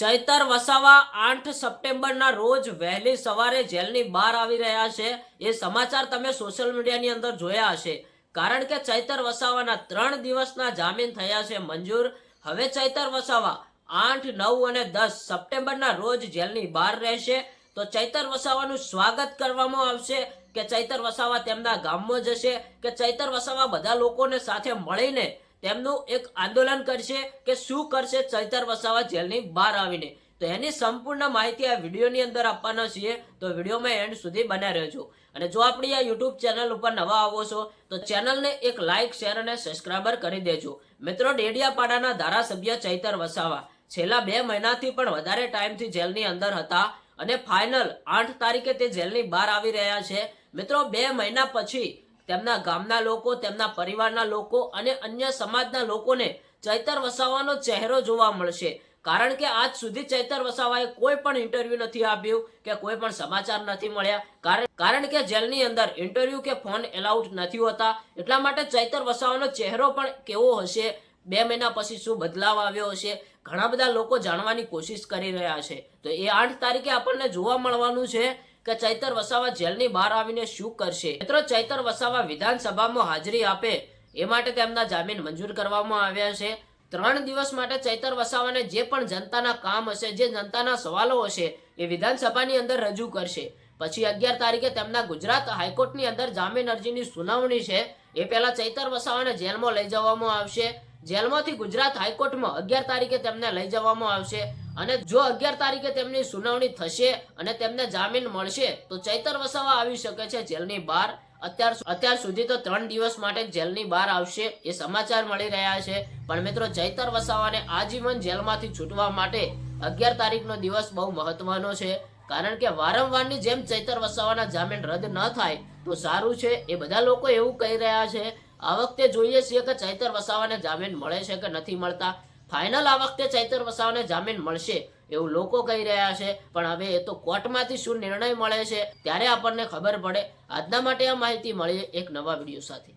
ચૈતર વસાવા આઠ સપ્ટેમ્બરના રોજ વહેલી સવારે જેલની બહાર આવી રહ્યા છે. એ સમાચાર તમે સોશિયલ મીડિયાની અંદર જોયા હશે. કારણ કે ચૈતર વસાવાના ત્રણ દિવસના જામીન થયા છે મંજૂર. હવે ચૈતર વસાવા આઠ, નવ અને દસ સપ્ટેમ્બરના રોજ જેલની બહાર રહેશે. તો ચૈતર વસાવાનું સ્વાગત કરવામાં આવશે કે ચૈતર વસાવા તેમના ગામમાં જશે, કે ચૈતર વસાવા બધા લોકોને સાથે મળીને તેમનું એક આંદોલન કરશે કે શું કરશે ચૈતર વસાવા જેલની બહાર આવીને. તો એની સંપૂર્ણ માહિતી આ વિડીયોની અંદર આપવાના છીએ. તો વિડીયોમાં એન્ડ સુધી બન્યા રહેજો. અને જો આપણી આ યુટ્યુબ ચેનલ ઉપર નવા આવો છો, તો ચેનલને એક લાઇક શેર અને સબસ્ક્રાઈબર કરી દેજો. મિત્રો, ડેડિયાપાડાના ધારાસભ્ય ચૈતર વસાવા છેલ્લા બે મહિનાથી પણ વધારે ટાઈમથી જેલની અંદર હતા અને ફાઇનલ આઠ તારીખે તે જેલની બહાર આવી રહ્યા છે. મિત્રો, બે મહિના પછી તેમના ગામના લોકો, તેમના પરિવારના લોકો અને અન્ય સમાજના લોકોને ચૈતર વસાવાનો ચહેરો જોવા મળશે. કારણ કે આજ સુધી ચૈતર વસાવાએ કોઈ પણ ઇન્ટરવ્યુ નથી આપ્યું કે કોઈ પણ સમાચાર નથી મળ્યા. કારણ કારણ કે જેલની અંદર ઇન્ટરવ્યુ કે ફોન એલાઉડ નથી હોતા. એટલા માટે ચૈતર વસાવાનો ચહેરો પણ કેવો હશે? બે મહિના પછી શું બદલાવ આવ્યો હશે? ઘણા બધા લોકો જાણવાની કોશિશ કરી રહ્યા છે. તો એ આઠ તારીખે આપણને જોવા મળવાનું છે. કે ચૈતર વસાવા જેલની બહાર આવીને શું કરશે? મિત્રો, ચૈતર વસાવા વિધાનસભામાં હાજરી આપે એ માટે તેમના જામીન મંજૂર કરવામાં આવ્યા છે. ત્રણ દિવસ માટે ચૈતર વસાવાને જે પણ જનતાના કામ હશે, જે જનતાના સવાલો હશે, એ વિધાનસભાની અંદર રજૂ કરશે. પછી અગિયાર તારીખે તેમના ગુજરાત હાઈકોર્ટની અંદર જામીન અરજીની સુનાવણી છે. એ પહેલા ચૈતર વસાવાને જેલમાં લઈ જવામાં આવશે. જેલમાંથી ગુજરાત હાઈકોર્ટમાં અગિયાર તારીખે તેમને લઈ જવામાં આવશે. અને જો અગિયાર તારીખે તેમની સુનાવણી થશે અને તેમને જામીન મળશે, તો ચૈતર વસાવા આવી શકે છે જેલની બહાર. અત્યાર અત્યાર સુધી તો ત્રણ દિવસ માટે જેલની બહાર આવશે એ સમાચાર મળી રહ્યા છે. પણ મિત્રો, ચૈતર વસાવાને આજીવન જેલમાંથી છૂટવા માટે અગિયાર તારીખનો દિવસ બહુ મહત્વનો છે. કારણ કે વારંવારની જેમ ચૈતર વસાવાના જામીન રદ ન થાય, તો સારું છે. એ બધા લોકો એવું કહી રહ્યા છે, આ વખતે જોઈએ છીએ કે ચૈતર વસાવાને જામીન મળે છે કે નથી મળતા. ફાઇનલ આ વખતે ચૈતર વસાવાને જામીન મળશે, એવું લોકો કહી રહ્યા છે. પણ હવે એ તો કોર્ટમાંથી શું નિર્ણય મળે છે, ત્યારે આપણને ખબર પડે. આજના માટે આ માહિતી મળીએ એક નવા વીડિયો સાથે.